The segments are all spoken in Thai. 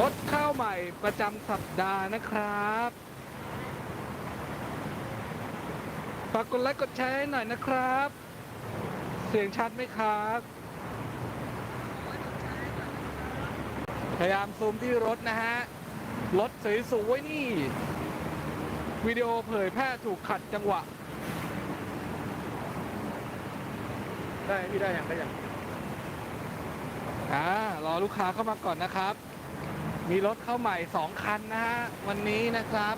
รถเข้าใหม่ประจำสัปดาห์นะครับ ฝากกดไลค์กดแชร์ให้หน่อยนะครับ เสียงชัดไหมครับ พยายามซูมที่รถนะฮะ รถสวยๆนี่ วิดีโอเผยแพร่ถูกขัดจังหวะ ได้พี่ได้อย่างได้อย่างอ่ารอลูกค้าเข้ามาก่อนนะครับ มีรถเข้าใหม่สองคันนะฮะ วันนี้นะครับ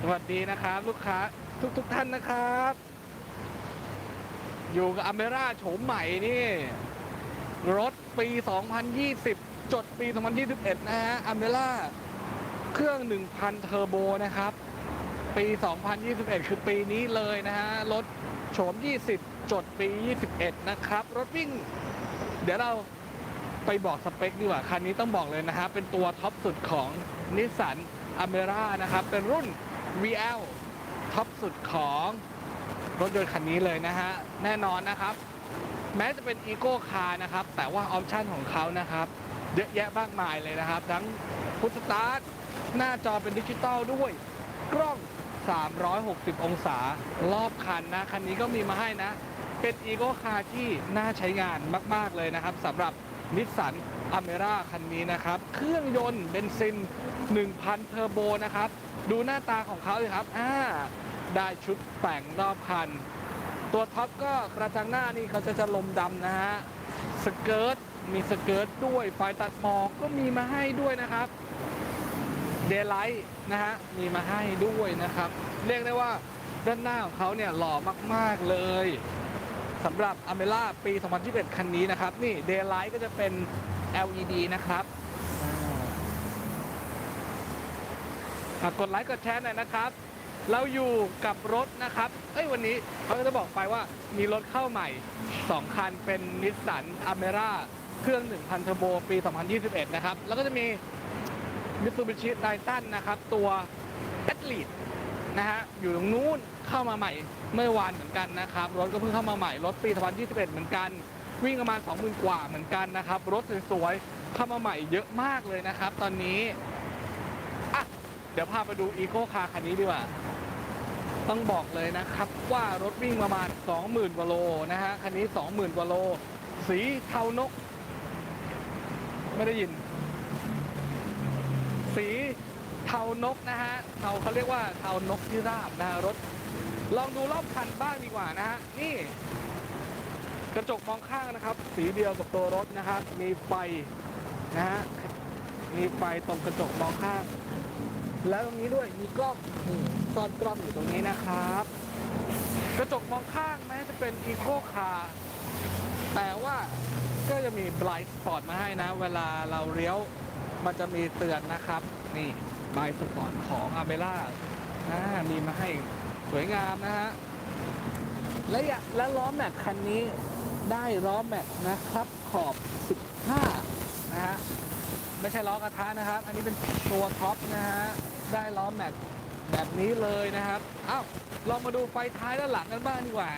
สวัสดีนะครับ ลูกค้าทุกทุกๆท่านนะครับ อยู่กับอเมร่าโฉมใหม่นี่ รถปี 2020 จดปี 2021 นะฮะอเมร่าเครื่อง 1,000 เทอร์โบนะครับ ปี 2021 คือปีนี้เลยนะฮะ รถโฉม 20 จดปี 21 นะครับ รถวิ่ง เดี๋ยวเราไปบอกสเปคดีกว่า คันนี้ต้องบอกเลยนะฮะ เป็นตัวท็อปสุดของนิสสันอเมร่านะครับ เป็นรุ่น VL ท็อปสุดของรถยนต์คันนี้เลยนะฮะ แน่นอนนะครับ แม้จะเป็นอีโก้คาร์นะครับ แต่ว่าออปชั่นของเขานะครับ เยอะแยะมากมายเลยนะครับ ทั้งพุทสตาร์ทหน้าจอเป็นดิจิตอลด้วย กล้อง 360 องศารอบคันนะ คันนี้ก็มีมาให้นะ เป็นอีโก้คาร์ที่น่าใช้งานมาก ๆ เลยนะครับสำหรับนิสสันอเมร่าคันนี้นะครับ เครื่องยนต์เบนซิน 1,000 เทอร์โบนะครับ ดูหน้าตาของเขาเลยครับอ่าได้ชุดแต่งรอบคัน ตัวท็อปก็กระจังหน้านี่เขาจะจะลมดำนะฮะสเกิร์ตมีสเกิร์ตด้วยไฟตัดหมอกก็มีมาให้ด้วยนะครับเดย์ไลท์นะฮะมีมาให้ด้วยนะครับ เรียกได้ว่าด้านหน้าของเขาเนี่ยหล่อมาก ๆ เลย สำหรับอเมล่าปี 2021 คันนี้นะครับ นี่เดย์ไลท์ก็จะเป็น LED นะครับกดไลค์กดแชร์หน่อยนะครับ เราอยู่กับรถนะครับ เอ้ยวันนี้เขาจะบอกไปว่ามีรถเข้าใหม่ 2 คันเป็นนิสสันอเมร่าเครื่อง 1,000เทอร์โบปี 2021 นะครับ แล้วก็จะมีมิตซูบิชิไททันนะครับ ตัวแอดลีด นะฮะอยู่ตรงนู้นเข้ามาใหม่เมื่อวานเหมือนกันนะครับ รถก็เพิ่งเข้ามาใหม่รถปี2021 เหมือนกัน วิ่งประมาณ 20,000 กว่าเหมือนกันนะครับ รถสวยๆเข้ามาใหม่เยอะมากเลยนะครับ ตอนนี้อะเดี๋ยวพาไปดูอีโคคาร์คันนี้ดีกว่าต้องบอกเลยนะครับว่ารถวิ่งประมาณ 20,000กว่าโลนะฮะคันนี้ 20,000กว่าโล สีเทานก ไม่ได้ยิน สี เทานกนะฮะเทาเขาเรียกว่าเทานกที่ราบนะฮะรถ ลองดูรอบคันบ้างดีกว่านะฮะนี่กระจกมองข้างนะครับ สีเดียวกับตัวรถนะครับ มีไฟนะฮะมีไฟตรงกระจกมองข้าง แล้วตรงนี้ด้วยมีกล้องซ่อนกล้องอยู่ตรงนี้นะครับ กระจกมองข้างแม้จะเป็นอีโคคาร์แต่ว่าก็จะมีไบลายสปอร์ตมาให้นะ เวลาเราเลี้ยวมันจะมีเตือนนะครับ นี่ บายสปอร์ตของอาเมร่าอ่ามีมาให้สวยงามนะฮะ และและล้อแม็กคันนี้ได้ล้อแม็กนะครับขอบ 15 นะฮะ ไม่ใช่ล้อกระทะนะครับ อันนี้เป็นตัวท็อปนะฮะ ได้ล้อแม็กแบบนี้เลยนะครับ อ้าวลองมาดูไฟท้ายด้านหลังกันบ้างดีกว่า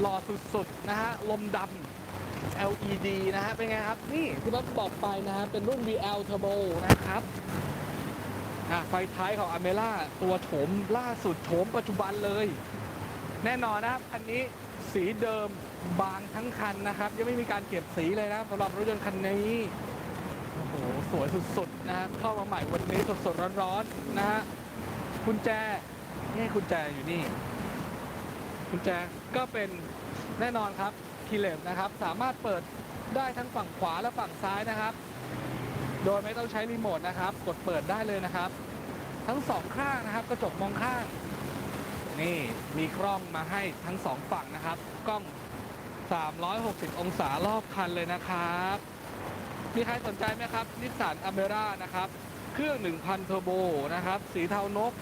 หล่อสุดๆนะฮะ ลมดำ LED นะฮะ เป็นไงครับ นี่ที่รถบอกไปนะฮะ เป็นรุ่น VL Turbo นะครับ อะไฟท้ายของอเมร่าตัวโฉมล่าสุดโฉมปัจจุบันเลย แน่นอนนะครับคันนี้สีเดิมบางทั้งคันนะครับ ยังไม่มีการเก็บสีเลยนะสำหรับรถยนต์คันนี้โอ้โหสวยสุดๆนะฮะเข้ามาใหม่วันนี้สดๆร้อนๆนะฮะกุญแจนี่กุญแจอยู่นี่กุญแจก็เป็นแน่นอนครับคีเลสนะครับ สามารถเปิดได้ทั้งฝั่งขวาและฝั่งซ้ายนะครับ โดยไม่ต้องใช้รีโมทนะครับ กดเปิดได้เลยนะครับ ทั้งสองข้างนะครับกระจกมองข้าง นี่มีกล้องมาให้ทั้งสองฝั่งนะครับ กล้อง 360 องศารอบคันเลยนะครับ มีใครสนใจไหมครับนิสสันอเมร่านะครับ เครื่อง 1,000เทอร์โบนะครับ สีเทานก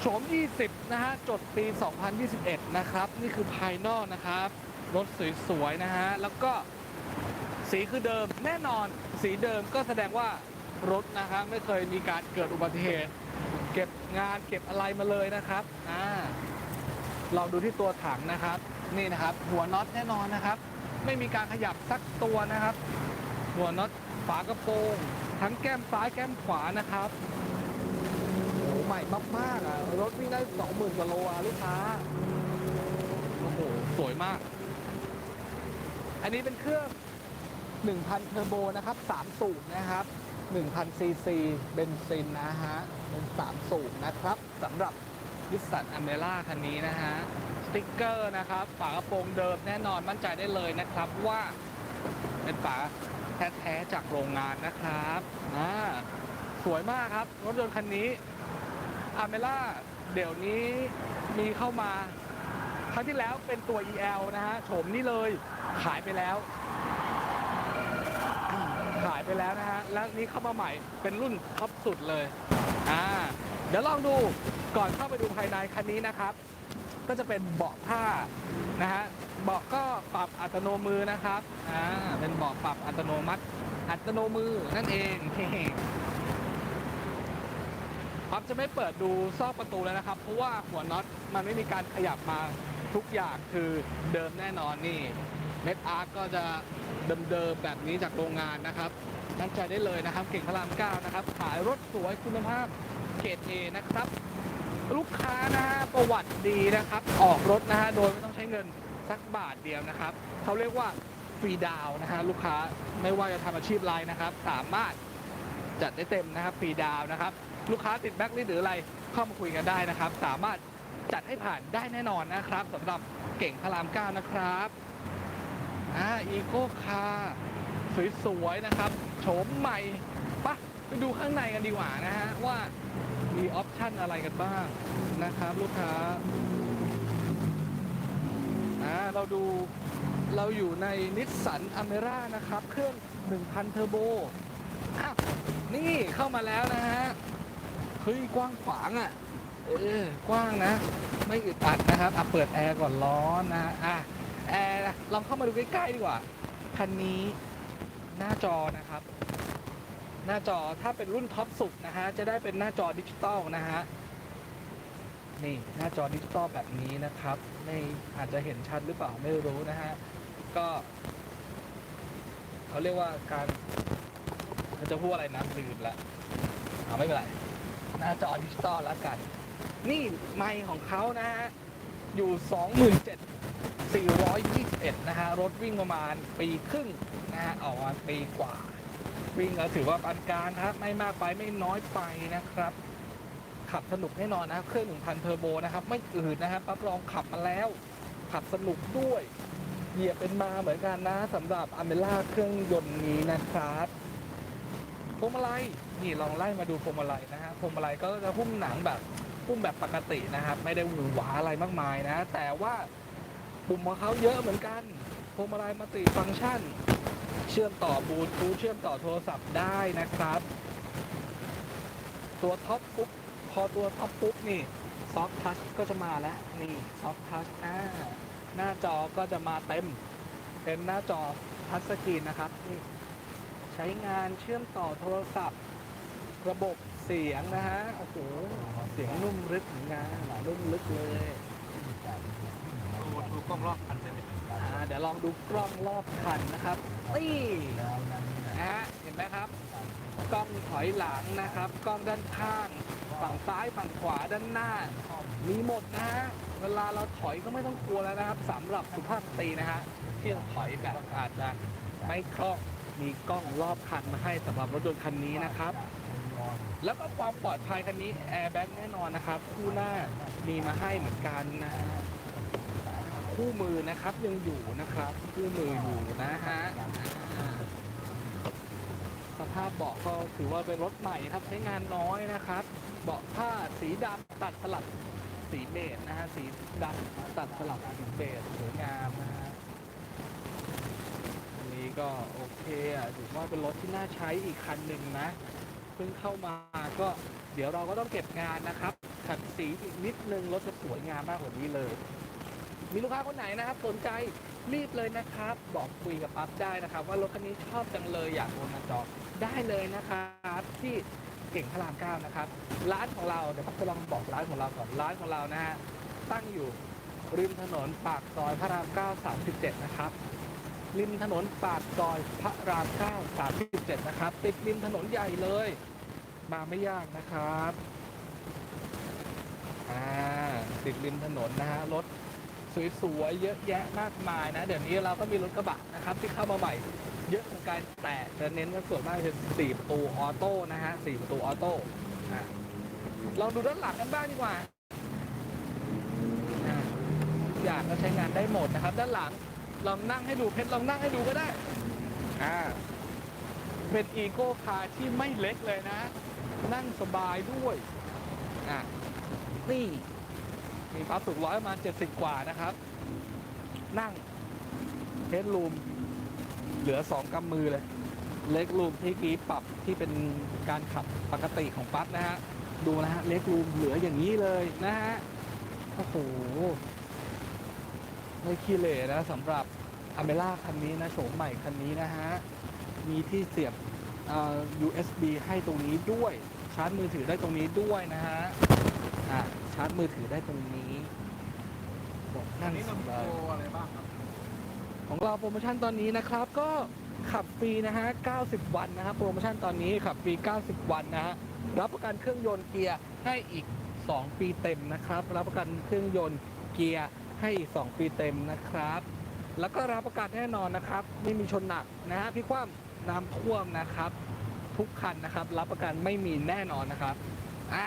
โฉม 20 นะฮะ จดปี 2021 นะครับ นี่คือภายนอกนะครับ รถสวย ๆ นะฮะ แล้วก็ สีคือเดิมแน่นอนสีเดิมก็แสดงว่ารถนะครับไม่เคยมีการเกิดอุบัติเหตุ เก็บงานเก็บอะไรมาเลยนะครับอ่าเราดูที่ตัวถังนะครับ นี่นะครับ หัวน็อตแน่นอนนะครับ ไม่มีการขยับสักตัวนะครับ หัวน็อตฝากระโปรงทั้งแก้มซ้ายแก้มขวานะครับโอ้ใหม่มากๆอะรถวิ่งได้สองหมื่นกว่าโลอะลูกค้าโอ้โหสวยมาก อันนี้เป็นเครื่อง 1,000 เทอร์โบนะครับ3สูบนะครับ1,000ซีซีเบนซินนะฮะเป็น3สูบนะครับสำหรับวิสันอเมร่าคันนี้นะฮะสติ๊กเกอร์นะครับฝากระโปรงเดิมแน่นอนมั่นใจได้เลยนะครับว่าเป็นฝาแท้ๆจากโรงงานนะครับอ่าสวยมากครับ รถยนต์คันนี้อเมร่าเดี๋ยวนี้มีเข้ามา ครั้งที่แล้วเป็นตัว EL นะฮะโฉมนี้เลยขายไปแล้วายไปแล้วนะฮะ แล้วนี่เข้ามาใหม่เป็นรุ่นท็อปสุดเลย อ่า เดี๋ยวลองดูก่อนเข้าไปดูภายในคันนี้นะครับ ก็จะเป็นเบาะผ้านะฮะ เบาะก็ปรับอัตโนมือนะครับ อ่า เป็นเบาะปรับอัตโนมัติ อัตโนมือนั่นเองครับจะไม่เปิดดูซอกประตูแล้วนะครับ เพราะว่าหัวน็อตมันไม่มีการขยับมาทุกอย่างคือเดิมแน่นอนนี่เม็ดอาร์ก็จะ เดิมๆแบบนี้จากโรงงานนะครับมั่นใจได้เลยนะครับ เก่งพระรามเก้านะครับ ขายรถสวยคุณภาพเกรดเอนะครับ ลูกค้านะฮะประวัติดีนะครับ ออกรถนะฮะโดยไม่ต้องใช้เงินสักบาทเดียวนะครับเขาเรียกว่าฟรีดาวนะฮะลูกค้าไม่ว่าจะทำอาชีพไรนะครับ สามารถจัดได้เต็มนะครับฟรีดาวนะครับ ลูกค้าติดแบ็คลิสต์หรืออะไรเข้ามาคุยกันได้นะครับ สามารถจัดให้ผ่านได้แน่นอนนะครับสำหรับเก่งพระรามเก้านะครับ อ่าอีโก้คาร์สวยๆนะครับโฉมใหม่ปะไปดูข้างในกันดีกว่านะฮะ ว่ามีออปชั่นอะไรกันบ้างนะครับ ลูกค้าอ่าเราดูเราอยู่ในนิสสันอเมร่านะครับ เครื่อง 1,000 เทอร์โบอ้าวนี่เข้ามาแล้วนะฮะเฮ้ยกว้างขวางอะ เออกว้างนะ ไม่อึดอัดนะครับอะเปิดแอร์ก่อนร้อนนะอะ แอร์ลองเข้ามาดูใกล้ๆดีกว่า คันนี้หน้าจอนะครับ หน้าจอถ้าเป็นรุ่นท็อปสุดนะฮะ จะได้เป็นหน้าจอดิจิตอลนะฮะ นี่หน้าจอดิจิตอลแบบนี้นะครับ ไม่อาจจะเห็นชัดหรือเปล่าไม่รู้นะฮะ ก็เขาเรียกว่าการเขาจะพูดอะไรนะลืมละเอาไม่เป็นไร หน้าจอดิจิตอลแล้วกัน นี่ไมค์ของเขานะฮะ อยู่27,421 นะฮะ รถวิ่งประมาณปีครึ่งนะฮะออกมาปีกว่า วิ่งก็ถือว่าปานกลางครับ ไม่มากไปไม่น้อยไปนะครับ ขับสนุกแน่นอนนะเครื่อง 1,000 เทอร์โบนะครับ ไม่อืดนะครับรับรองขับมาแล้ว ขับสนุกด้วย เหยียบเป็นมาเหมือนกันนะสำหรับอเมล่าเครื่องยนต์นี้นะครับพวงมาลัยนี่ลองไล่มาดูพวงมาลัยนะฮะพวงมาลัยก็จะหุ้มหนังแบบ หุ้มแบบปกตินะครับ ไม่ได้หวือหวาอะไรมากมายนะ แต่ว่าปุ่มของเขาเยอะเหมือนกันพวงมาลัยมัลติฟังก์ชัน เชื่อมต่อบลูทูธเชื่อมต่อโทรศัพท์ได้นะครับ ตัวท็อปปุ๊บพอตัวท็อปปุ๊บนี่ซอฟทัชก็จะมาแล้ว นี่ซอฟทัชอ่าหน้าจอก็จะมาเต็มเป็นหน้าจอทัชสกรีนนะครับนี่ใช้งานเชื่อมต่อโทรศัพท์ ระบบ เสียงนะฮะ โอ้โห เสียงนุ่มลึกเหมือนกันนุ่มลึกเลยดูกล้องรอบคันเลยอ่าเดี๋ยวลองดูกล้องรอบคันนะครับนี่นะฮะ เห็นไหมครับ กล้องถอยหลังนะครับ กล้องด้านข้าง ฝั่งซ้ายฝั่งขวาด้านหน้า มีหมดนะฮะ เวลาเราถอยก็ไม่ต้องกลัวแล้วนะครับสำหรับสุภาพสตรีนะฮะที่ถอยแบบอาจจะไม่คล่องมีกล้องรอบคันมาให้สำหรับรถยนต์คันนี้นะครับ แล้วก็ความปลอดภัยคันนี้แอร์แบ็กแน่นอนนะครับ คู่หน้ามีมาให้เหมือนกันนะคู่มือนะครับยังอยู่นะครับ คู่มืออยู่นะฮะสภาพเบาะก็ถือว่าเป็นรถใหม่ครับใช้งานน้อยนะครับ เบาะผ้าสีดำตัดสลับสีเบจนะฮะสีดำตัดสลับสีเบจสวยงามนะฮะอันนี้ก็โอเคอะถือว่าเป็นรถที่น่าใช้อีกคันหนึ่งนะ พิ่งเข้ามาก็ เดี๋ยวเราก็ต้องเก็บงานนะครับขัดสีอีกนิดนึงรถจะสวยงามมากกว่านี้เลย มีลูกค้าคนไหนนะครับ สนใจรีบเลยนะครับ บอกคุยกับปั๊บได้นะครับ ว่ารถคันนี้ชอบจังเลยอยากโอนมาจองได้เลยนะครับที่เก่งพระรามเก้านะครับ ร้านของเราเดี๋ยวปั๊บจะลองบอกร้านของเราก่อนร้านของเรานะฮะตั้งอยู่ริมถนนปากซอยพระรามเก้า37นะครับ ริมถนนปากซอยพระราม9 37 นะครับ ติดริมถนนใหญ่เลย มาไม่ยากนะครับอ่าติดริมถนนนะฮะรถสวยๆเยอะแยะมากมายนะ เดี๋ยวนี้เราก็มีรถกระบะนะครับ ที่เข้ามาใหม่เยอะเหมือนกันแต่จะเน้นว่าส่วนมากเป็น4ประตูออโต้นะฮะ4ประตูออโต้อะลองดูด้านหลังกันบ้างดีกว่าอะทุกอย่างก็ใช้งานได้หมดนะครับ ด้านหลัง ลองนั่งให้ดูเพชรลองนั่งให้ดูก็ได้ อ่า เป็นอีโก้คาร์ที่ไม่เล็กเลยนะ นั่งสบายด้วย อะ นี่ มีปั๊บสูงร้อยประมาณ70กว่านะครับ นั่งเฮดรูม เหลือสองกำมือเลย เล็กรูมที่กี้ปรับที่เป็นการขับปกติของปั๊บนะฮะ ดูนะฮะ เล็กรูมเหลืออย่างนี้เลยนะฮะ โอ้โห ไม่ขี้เหร่นะสำหรับอเมล่าคันนี้นะโฉมใหม่คันนี้นะฮะ มีที่เสียบเอ่อ USB ให้ตรงนี้ด้วยชาร์จมือถือได้ตรงนี้ด้วยนะฮะอะชาร์จมือถือได้ตรงนี้บอกอันั่นงนี้สมันโปบายรอะไรบ้างครับ ของเราโปรโมชั่นตอนนี้นะครับ ก็ขับฟรีนะฮะ 90 วันนะครับโปรโมชั่นตอนนี้ขับฟรี 90 วันนะฮะรับประกันเครื่องยนต์เกียร์ให้อีก 2 ปีเต็มนะครับ รับประกันเครื่องยนต์เกียร์ ให้อีก 2 ปีเต็มนะครับ แล้วก็รับประกันแน่นอนนะครับ ไม่มีชนหนักนะฮะพี่คว่ำน้ำท่วมนะครับ ทุกคันนะครับ รับประกันไม่มีแน่นอนนะครับอ่า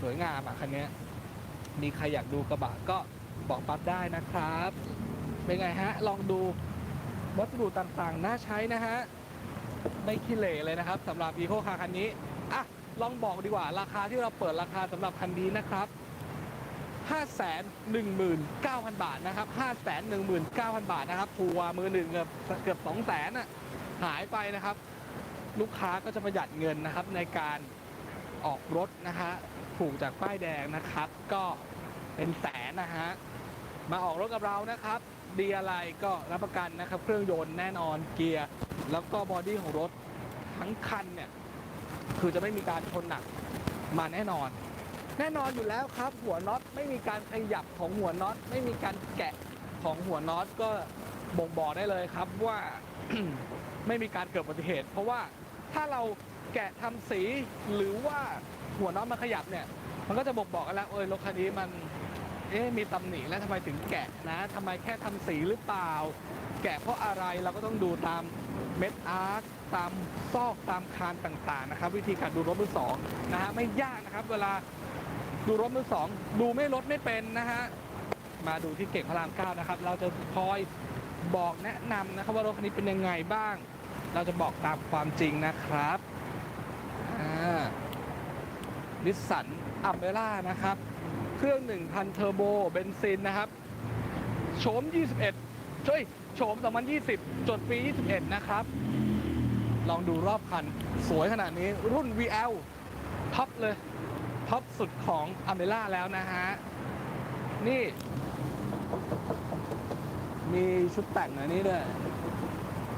สวยงามอะคันนี้มีใครอยากดูกระบะก็บอกปั๊บได้นะครับ เป็นไงฮะ ลองดูวัสดุต่างๆ น่าใช้นะฮะ ไม่ขี้เหร่เลยนะครับสำหรับ Eco Car คันนี้ อะ ลองบอกดีกว่าราคาที่เราเปิดราคาสำหรับคันนี้นะครับ 519,000 บาทนะครับ519,000 บาทนะครับทัวร์มือหนึ่งเกือบเกือบ200,000อะหายไปนะครับ ลูกค้าก็จะประหยัดเงินนะครับในการออกรถนะฮะถูกจากป้ายแดงนะครับ ก็เป็นแสนนะฮะมาออกรถกับเรานะครับ ดีอะไรก็รับประกันนะครับ เครื่องยนต์แน่นอนเกียร์ แล้วก็บอดี้ของรถทั้งคันเนี่ย คือจะไม่มีการชนหนักมาแน่นอน แน่นอนอยู่แล้วครับ หัวน็อตไม่มีการขยับของหัวน็อต ไม่มีการแกะของหัวน็อตก็บ่งบอกได้เลยครับว่า ไม่มีการเกิดอุบัติเหตุ เพราะว่าถ้าเราแกะทำสีหรือว่าหัวน็อตมันขยับเนี่ย มันก็จะบ่งบอกกันแล้วเอยรถคันนี้มันเอ๊ะมีตำหนิแล้วทำไมถึงแกะนะทำไมแค่ทำสีหรือเปล่า แกะเพราะอะไรเราก็ต้องดูตามเม็ดอาร์ตตามซอกตามคานต่างๆนะครับ วิธีการดูรถมือสองนะฮะไม่ยากนะครับ เวลา ดูรถมือสองดูไม่รถไม่เป็นนะฮะมาดูที่เก่งพระรามเก้านะครับ เราจะคอยบอกแนะนำนะครับว่ารถคันนี้เป็นยังไงบ้าง เราจะบอกตามความจริงนะครับนิสสันอัมเบล่านะครับ เครื่อง 1,000 เทอร์โบเบนซินนะครับโฉม 21 ช่วยโฉม 2020 จดปี 21 นะครับ ลองดูรอบคัน สวยขนาดนี้รุ่น VL ท็อปเลย ท็อปสุดของอเมล่าแล้วนะฮะ นี่ มีชุดแต่งอันนี้ด้วย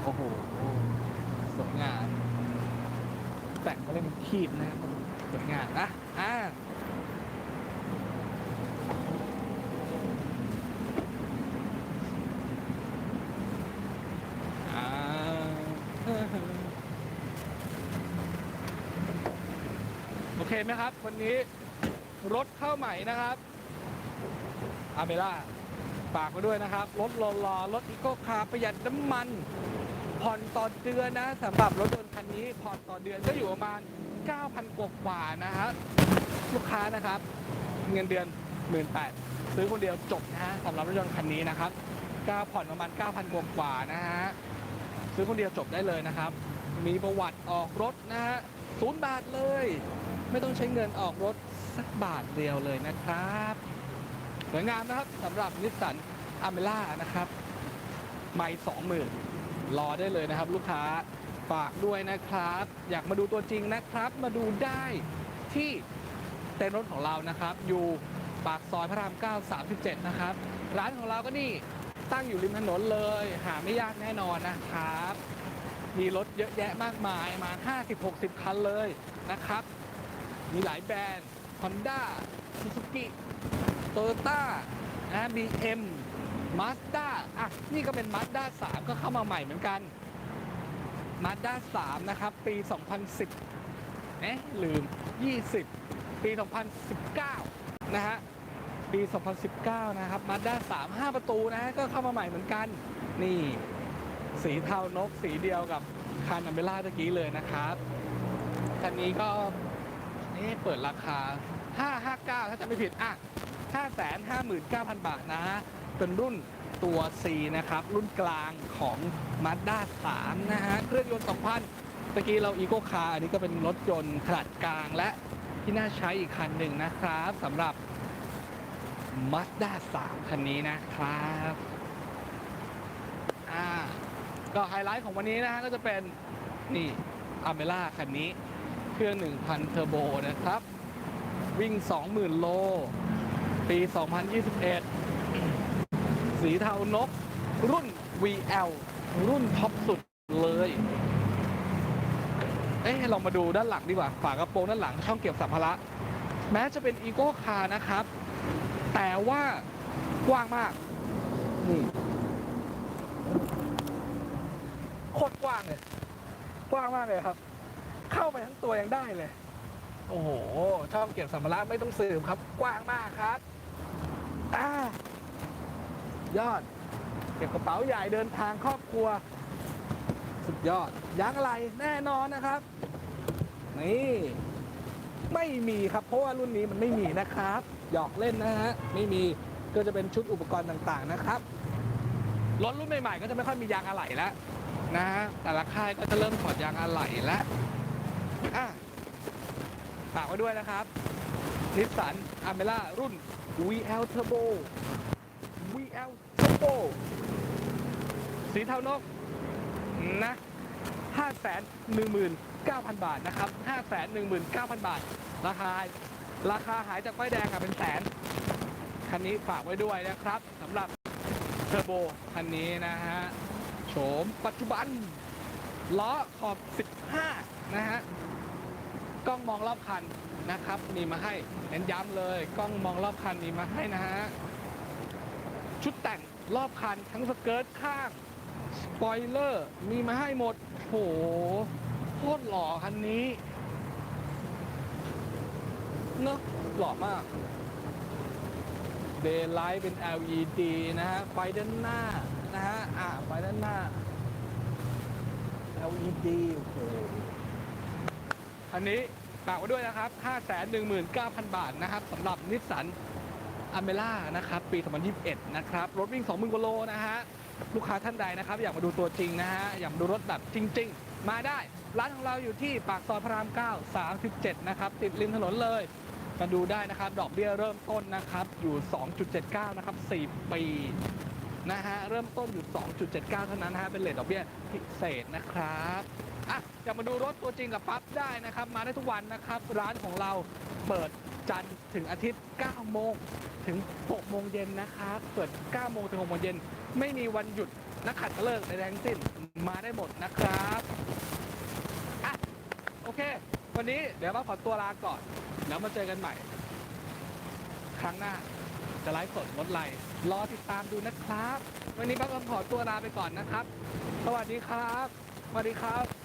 โอ้โหสวยงามแต่งก็เล่นขีดนะครับสวยงามนะอ่า โอเคไหมครับวันนี้รถเข้าใหม่นะครับอาเมล่าฝากไว้ด้วยนะครับ รถรอรอรถอีโก้คาร์ประหยัดน้ำมัน ผ่อนต่อเดือนนะสำหรับรถยนต์คันนี้ผ่อนต่อเดือนก็อยู่ประมาณ 9,000 กว่ากว่านะครับลูกค้านะครับ เงินเดือน 18,000ซื้อคนเดียวจบนะฮะสำหรับรถยนต์คันนี้นะครับก็ผ่อนประมาณ 9,000 กว่ากว่านะฮะซื้อคนเดียวจบได้เลยนะครับ มีประวัติออกรถนะฮะศูนย์บาทเลย ไม่ต้องใช้เงินออกรถสักบาทเดียวเลยนะครับสวยงามนะครับสำหรับนิสสันอเมล่านะครับ ไม่สองหมื่นรอได้เลยนะครับ ลูกค้าฝากด้วยนะครับ อยากมาดูตัวจริงนะครับ มาดูได้ที่เต็นท์รถของเรานะครับ อยู่ปากซอยพระราม 9 37 นะครับ ร้านของเราก็นี่ตั้งอยู่ริมถนนเลย หาไม่ยากแน่นอนนะครับ มีรถเยอะแยะมากมายมา 50-60 คันเลยนะครับ มีหลายแบรนด์ Honda Suzuki Toyota นะ BM Mazda อะ นี่ก็เป็นมาด้า3ก็เข้ามาใหม่เหมือนกันมาด้า3นะครับ ปี 2010 เอ๊ะ ลืม 20 ปี 2019 นะฮะ ปี 2019 นะครับมาด้า3 5 ประตูนะฮะ ก็เข้ามาใหม่เหมือนกัน นี่ สีเทานกสีเดียวกับคันอเมล่าตะกี้เลยนะครับ คันนี้ก็เอ๊ะเปิดราคา 559 ถ้าจะไม่ผิดอะ559,000 บาทนะเป็นรุ่นตัว C นะครับ รุ่นกลางของ Mazda 3 นะฮะ เครื่องยนต์ 2,000ตะกี้เรา Eco Car อันนี้ก็เป็นรถยนต์ขนาดกลางและที่น่าใช้อีกคันหนึ่งนะครับสำหรับ Mazda 3 คันนี้นะครับอ่าก็ไฮไลท์ของวันนี้นะฮะก็จะเป็นนี่อเมล่าคันนี้ เครื่อง 1,000 เทอร์โบนะครับ วิ่ง 20,000 โล ปี 2021 สีเทานก รุ่น VL รุ่นท็อปสุดเลย เอ๊ะเรามาดูด้านหลังดีกว่า ฝากระโปรงด้านหลังช่องเก็บสัมภาระ แม้จะเป็นอีโก้คาร์นะครับ แต่ว่ากว้างมาก นี่โคตรกว้างเลย กว้างมากเลยครับ เข้าไปทั้งตัวยังได้เลย โอ้โหช่องเก็บสัมภาระไม่ต้องสืบครับ กว้างมากครับอ่ายอด เก็บกระเป๋าใหญ่เดินทางครอบครัว สุดยอดยางอะไรแน่นอนนะครับ นี่ไม่มีครับ เพราะว่ารุ่นนี้มันไม่มีนะครับ หยอกเล่นนะฮะ ไม่มีก็จะเป็นชุดอุปกรณ์ต่างๆนะครับรถรุ่นใหม่ๆก็จะไม่ค่อยมียางอะไหล่แล้วนะฮะแต่ละค่ายก็จะเริ่มถอดยางอะไหล่แล้ว อะฝากไว้ด้วยนะครับนิสสันอเมล่ารุ่น VL Turbo VL Turbo สีเทานกนะ519,000 บาทนะครับ519,000 บาท ราคา ราคาหายจากป้ายแดงอะเป็นแสน คันนี้ฝากไว้ด้วยนะครับสำหรับเทอร์โบคันนี้นะฮะโฉมปัจจุบัน ล้อขอบ 15 นะฮะ กล้องมองรอบคันนะครับ มีมาให้เน้นย้ำเลย กล้องมองรอบคันมีมาให้นะฮะชุดแต่งรอบคันทั้งสเกิร์ตข้างสปอยเลอร์มีมาให้หมดโหโคตรหล่อคันนี้เนอะหล่อมากเดย์ไลท์เป็น LED นะฮะไฟด้านหน้านะฮะอ่าไฟด้านหน้า LED โอ้โห อันนี้ฝากไว้ด้วยนะครับ 519,000 บาทนะครับสำหรับนิสสันอเมล่านะครับ ปี 2021 นะครับ รถวิ่ง 20,000กว่าโลนะฮะ ลูกค้าท่านใดนะครับ อยากมาดูตัวจริงนะฮะ อยากมาดูรถแบบจริง ๆ มาได้ ร้านของเราอยู่ที่ปากซอยพระราม 9 37 นะครับ ติดริมถนนเลย มาดูได้นะครับ ดอกเบี้ยเริ่มต้นนะครับ อยู่ 2.79 นะครับ 4 ปี นะฮะเริ่มต้นอยู่ 2.79 เท่านั้นนะฮะเป็นเลทดอกเบี้ยพิเศษนะครับอะอยากมาดูรถตัวจริงกับปั๊บได้นะครับ มาได้ทุกวันนะครับ ร้านของเราเปิดจันทร์ถึงอาทิตย์ 9 โมงถึง 6 โมงเย็นนะครับ เปิด 9 โมงถึง 6 โมงเย็น ไม่มีวันหยุดนักขัดเลิกใดๆทั้งสิ้นมาได้หมดนะครับอะโอเค วันนี้เดี๋ยวมาขอตัวลาก่อน แล้วมาเจอกันใหม่ ครั้งหน้า จะไลฟ์สดงดไลฟ์รอติดตามดูนะครับ วันนี้ก็ต้องขอตัวลาไปก่อนนะครับ สวัสดีครับ สวัสดีครับ